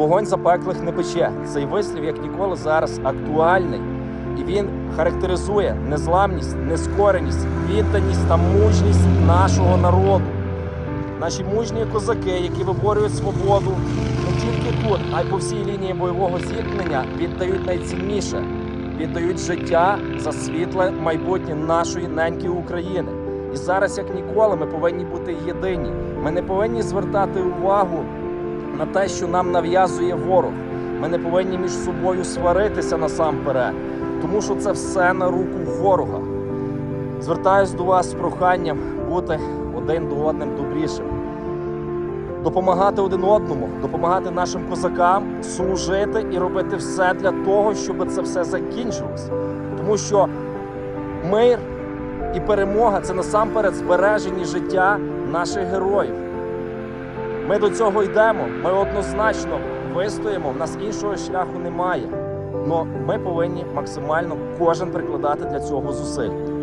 Вогонь запеклих не пече. Цей вислів як ніколи зараз актуальний, і він характеризує незламність, нескореність, відданість та мужність нашого народу. Наші мужні козаки, які виборюють свободу не тільки тут, а й по всій лінії бойового зіткнення, віддають найцінніше, віддають життя за світле майбутнє нашої неньки України. І зараз, як ніколи, ми повинні бути єдині. Ми не повинні звертати увагу на те, що нам нав'язує ворог. Ми не повинні між собою сваритися насамперед, тому що це все на руку ворога. Звертаюсь до вас з проханням бути один до одним добрішим, допомагати один одному, допомагати нашим козакам, служити і робити все для того, щоб це все закінчилось. Тому що мир і перемога це насамперед збережені життя наших героїв. Ми до цього йдемо. Ми однозначно вистоїмо. В нас іншого шляху немає. Але ми повинні максимально кожен прикладати для цього зусиль.